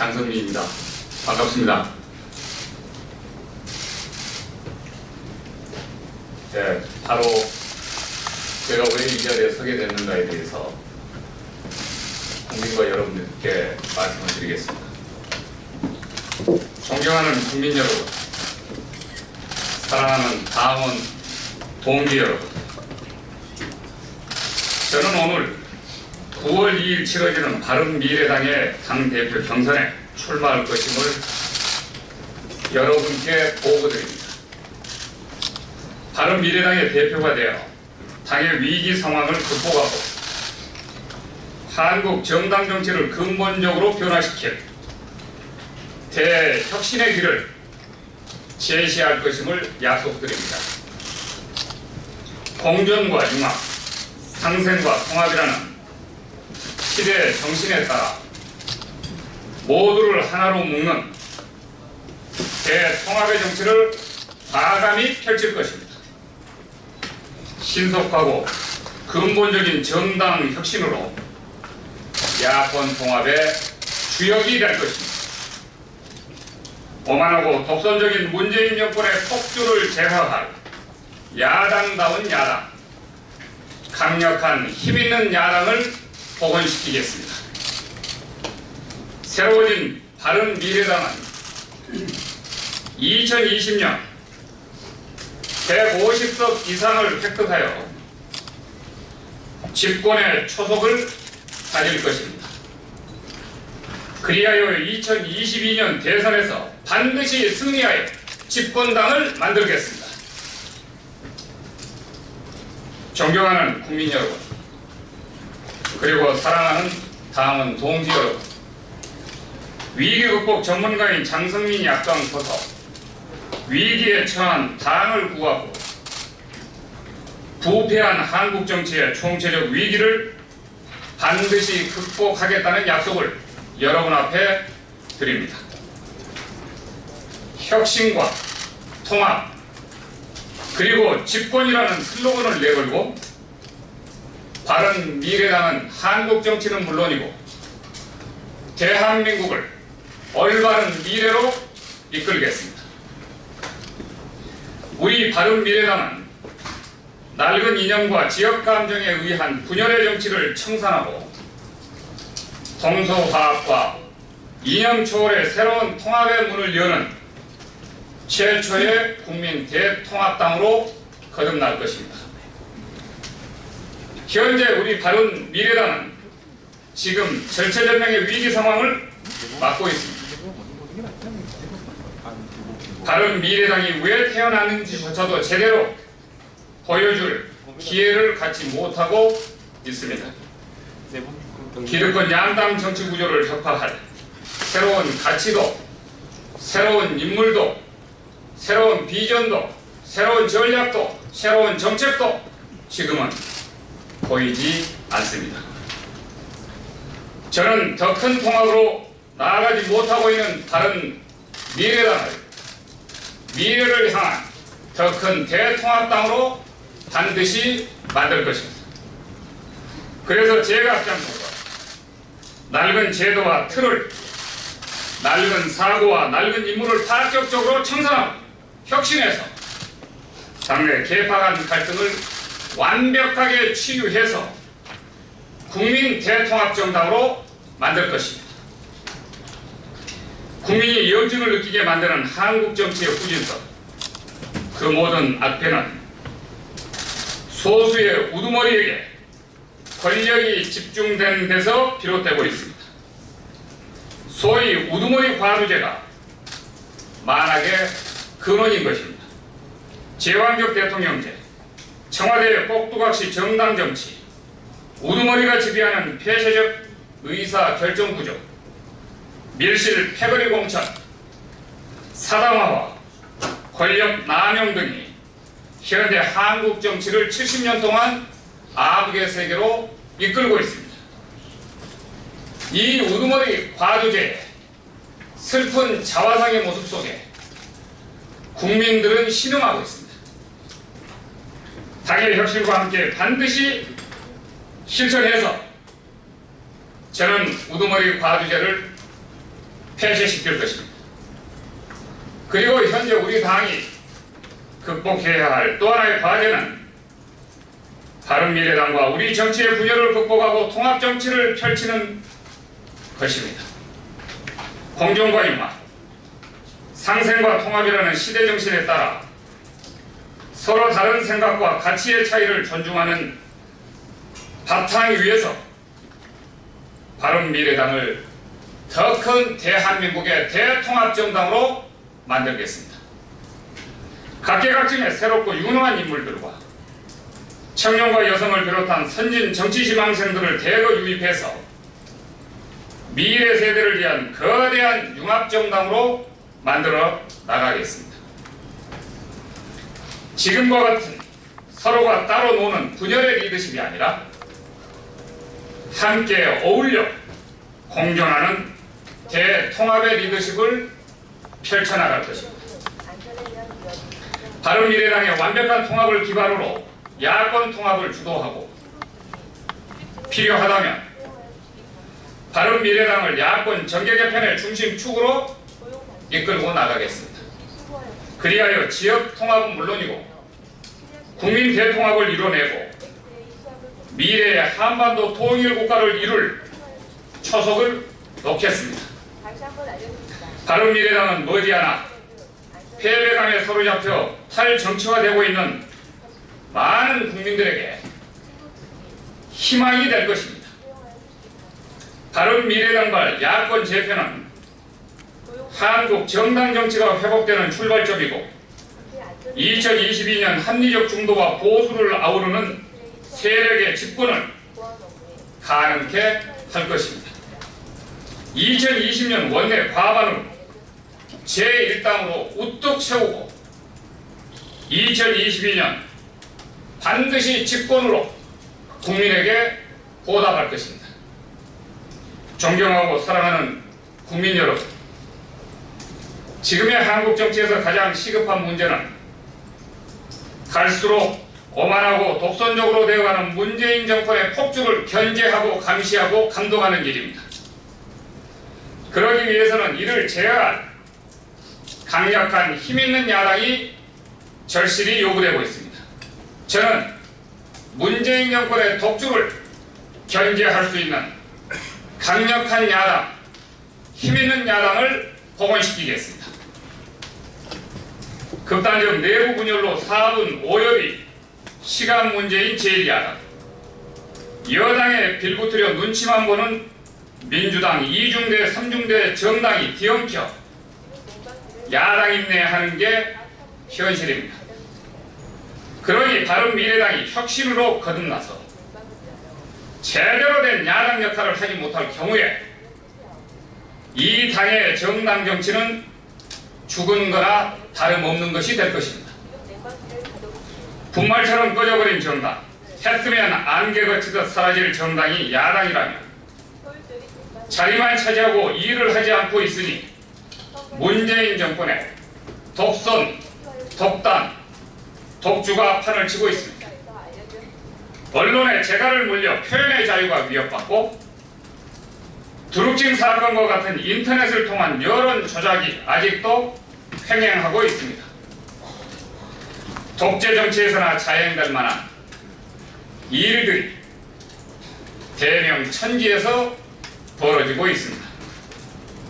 장성민입니다. 반갑습니다. 네, 바로 제가 왜 이 자리에 서게 됐는가에 대해서 국민과 여러분들께 말씀을 드리겠습니다. 존경하는 국민 여러분, 사랑하는 당원 동기 여러분, 저는 오늘 9월 2일 치러지는 바른미래당의 당대표 경선에 출마할 것임을 여러분께 보고드립니다. 바른미래당의 대표가 되어 당의 위기 상황을 극복하고 한국 정당 정치를 근본적으로 변화시킬 대혁신의 길을 제시할 것임을 약속드립니다. 공존과 융합, 상생과 통합이라는 시대의 정신에 따라 모두를 하나로 묶는 대통합의 정치를 과감히 펼칠 것입니다. 신속하고 근본적인 정당 혁신으로 야권 통합의 주역이 될 것입니다. 오만하고 독선적인 문재인 정권의 폭주를 제거할 야당다운 야당, 강력한 힘있는 야당을 복원시키겠습니다. 새로워진 바른 미래당은 2020년 150석 이상을 획득하여 집권의 초석을 가질 것입니다. 그리하여 2022년 대선에서 반드시 승리하여 집권당을 만들겠습니다. 존경하는 국민 여러분, 그리고 사랑하는 당원 동지 여러분, 위기 극복 전문가인 장성민이 앞장서서 위기에 처한 당을 구하고 부패한 한국 정치의 총체적 위기를 반드시 극복하겠다는 약속을 여러분 앞에 드립니다. 혁신과 통합 그리고 집권이라는 슬로건을 내걸고 바른 미래당은 한국 정치는 물론이고 대한민국을 올바른 미래로 이끌겠습니다. 우리 바른 미래당은 낡은 이념과 지역 감정에 의한 분열의 정치를 청산하고 동서화합과 이념 초월의 새로운 통합의 문을 여는 최초의 국민 대통합당으로 거듭날 것입니다. 현재 우리 바른 미래당은 지금 절체절명의 위기 상황을 맞고 있습니다. 바른 미래당이 왜 태어났는지조차도 제대로 보여줄 기회를 갖지 못하고 있습니다. 기득권 양당 정치 구조를 혁파할 새로운 가치도 새로운 인물도 새로운 비전도 새로운 전략도 새로운 정책도 지금은 보이지 않습니다. 저는 더 큰 통합으로 나아가지 못하고 있는 다른 미래당을 미래를 향한 더 큰 대통합당으로 반드시 만들 것입니다. 그래서 제가 앞장서서 낡은 제도와 틀을 낡은 사고와 낡은 인물을 파격적으로 청산하고 혁신해서 당내 개파간 갈등을 완벽하게 치유해서 국민 대통합 정당으로 만들 것입니다. 국민이 염증을 느끼게 만드는 한국 정치의 후진성 그 모든 악폐는 소수의 우두머리에게 권력이 집중된 데서 비롯되고 있습니다. 소위 우두머리 과부제가 만악의 근원인 것입니다. 제왕적 대통령제, 청와대의 꼭두각시 정당 정치, 우두머리가 지배하는 폐쇄적 의사 결정 구조, 밀실 패거리 공천, 사당화와 권력 남용 등이 현대 한국 정치를 70년 동안 아북의 세계로 이끌고 있습니다. 이 우두머리 과도제의 슬픈 자화상의 모습 속에 국민들은 신음하고 있습니다. 당의 혁신과 함께 반드시 실천해서 저는 우두머리 과두제를 폐쇄시킬 것입니다. 그리고 현재 우리 당이 극복해야 할 또 하나의 과제는 바른미래당과 우리 정치의 분열을 극복하고 통합정치를 펼치는 것입니다. 공정과 융화, 상생과 통합이라는 시대 정신에 따라 서로 다른 생각과 가치의 차이를 존중하는 바탕 위에서 바른미래당을 더 큰 대한민국의 대통합정당으로 만들겠습니다. 각계각층의 새롭고 유능한 인물들과 청년과 여성을 비롯한 선진 정치 지망생들을 대거 유입해서 미래 세대를 위한 거대한 융합정당으로 만들어 나가겠습니다. 지금과 같은 서로가 따로 노는 분열의 리더십이 아니라 함께 어울려 공존하는 대통합의 리더십을 펼쳐나갈 것입니다. 바른미래당의 완벽한 통합을 기반으로 야권 통합을 주도하고 필요하다면 바른미래당을 야권 정계개편의 중심축으로 이끌고 나가겠습니다. 그리하여 지역 통합은 물론이고 국민 대통합을 이뤄내고 미래의 한반도 통일 국가를 이룰 초석을 놓겠습니다. 바른미래당은 머지않아 패배감에 사로잡혀 탈정치화되고 있는 많은 국민들에게 희망이 될 것입니다. 바른미래당발 야권 재편은 한국 정당 정치가 회복되는 출발점이고 2022년 합리적 중도와 보수를 아우르는 세력의 집권을 가능케 할 것입니다. 2020년 원내 과반으로 제1당으로 우뚝 세우고 2022년 반드시 집권으로 국민에게 보답할 것입니다. 존경하고 사랑하는 국민 여러분, 지금의 한국 정치에서 가장 시급한 문제는 갈수록 오만하고 독선적으로 되어가는 문재인 정권의 폭주를 견제하고 감시하고 감독하는 일입니다. 그러기 위해서는 이를 제어할 강력한 힘있는 야당이 절실히 요구되고 있습니다. 저는 문재인 정권의 독주를 견제할 수 있는 강력한 야당, 힘있는 야당을 복원시키겠습니다. 극단적 내부 분열로 4분 5열이 시간 문제인 제1야당 여당에 빌붙으려 눈치만 보는 민주당 2중대 3중대 정당이 뒤엉켜 야당 인내하는 게 현실입니다. 그러니 바른미래당이 혁신으로 거듭나서 제대로 된 야당 역할을 하지 못할 경우에 이 당의 정당 정치는 죽은 거나 다름없는 것이 될 것입니다. 분말처럼 꺼져버린 정당, 했으면 안개 거치듯 사라질 정당이 야당이라면 자리만 차지하고 일을 하지 않고 있으니 문재인 정권의 독선, 독단, 독주가 판을 치고 있습니다. 언론의 재갈을 물려 표현의 자유가 위협받고 두룩진 사건과 같은 인터넷을 통한 여론 조작이 아직도 횡행하고 있습니다. 독재 정치에서나 자행될 만한 일들이 대명 천지에서 벌어지고 있습니다.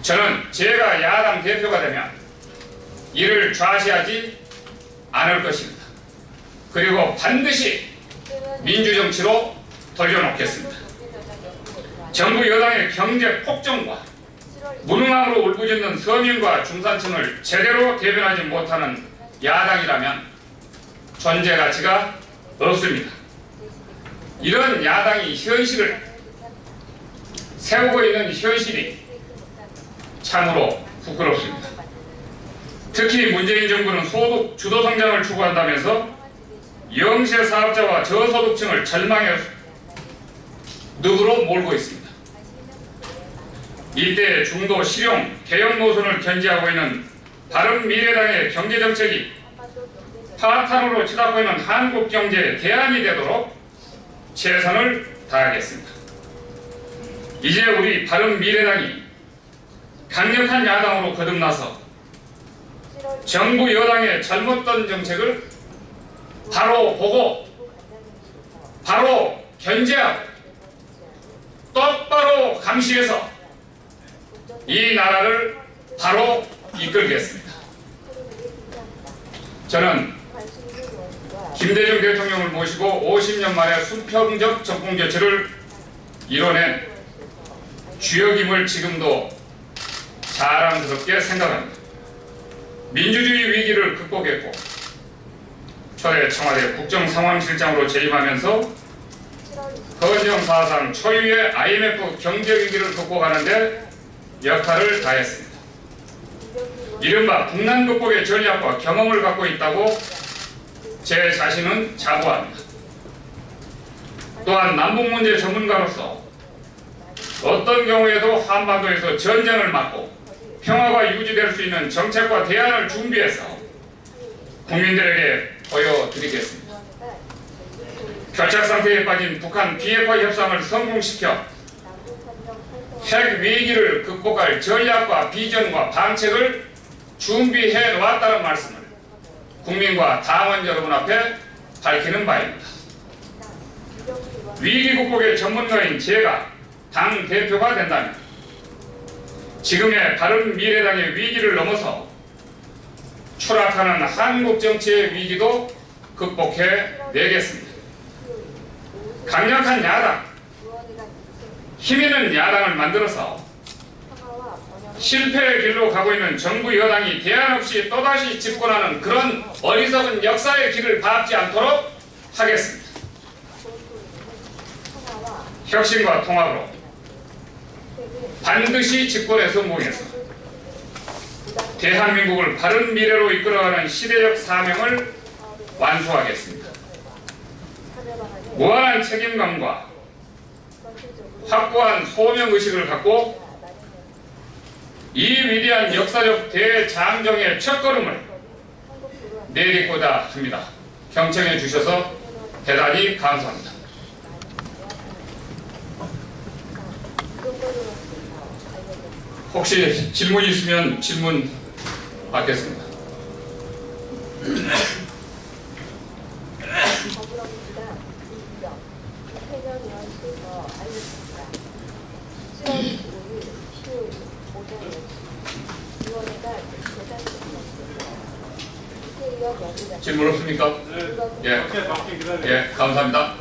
저는 제가 야당 대표가 되면 이를 좌시하지 않을 것입니다. 그리고 반드시 민주정치로 돌려놓겠습니다. 정부 여당의 경제 폭정과 무능함으로 울부짖는 서민과 중산층을 제대로 대변하지 못하는 야당이라면 존재 가치가 없습니다. 이런 야당이 현실을 세우고 있는 현실이 참으로 부끄럽습니다. 특히 문재인 정부는 소득 주도 성장을 추구한다면서 영세 사업자와 저소득층을 절망의 늪으로 몰고 있습니다. 이때 중도 실용 개혁 노선을 견지하고 있는 바른미래당의 경제정책이 파탄으로 치닫고 있는 한국 경제의 대안이 되도록 최선을 다하겠습니다. 이제 우리 바른미래당이 강력한 야당으로 거듭나서 정부 여당의 잘못된 정책을 바로 보고 바로 견제하고 똑바로 감시해서 이 나라를 바로 이끌겠습니다. 저는 김대중 대통령을 모시고 50년 만에 수평적 적공 교체를 이뤄낸 주역임을 지금도 자랑스럽게 생각합니다. 민주주의 위기를 극복했고 초대 청와대 국정상황실장으로 재임하면서 헌정 사상 초유의 IMF 경제 위기를 극복하는데 역할을 다했습니다. 이른바 국난 극복의 전략과 경험을 갖고 있다고 제 자신은 자부합니다. 또한 남북 문제 전문가로서 어떤 경우에도 한반도에서 전쟁을 막고 평화가 유지될 수 있는 정책과 대안을 준비해서 국민들에게 보여드리겠습니다. 결착 상태에 빠진 북한 비핵화 협상을 성공시켜 핵 위기를 극복할 전략과 비전과 방책을 준비해 놓았다는 말씀을 국민과 당원 여러분 앞에 밝히는 바입니다. 위기 극복의 전문가인 제가 당 대표가 된다면 지금의 바른 미래당의 위기를 넘어서 추락하는 한국 정치의 위기도 극복해 내겠습니다. 강력한 야당, 힘 있는 야당을 만들어서 실패의 길로 가고 있는 정부 여당이 대안 없이 또다시 집권하는 그런 어리석은 역사의 길을 밟지 않도록 하겠습니다. 혁신과 통합으로 반드시 집권에 성공해서 대한민국을 바른 미래로 이끌어가는 시대적 사명을 완수하겠습니다. 무한한 책임감과 확고한 소명의식을 갖고 이 위대한 역사적 대장정의 첫걸음을 내딛고자 합니다. 경청해 주셔서 대단히 감사합니다. 혹시 질문 있으면 질문 받겠습니다. 국회의원 의원실에서 알려졌습니다. 7월 25일 수요일 오전 10시 의원회가 재단됐습니다. 국회의원 여부가 질문 없습니까? 예, 밖에 밖에 기다려. 예, 감사합니다.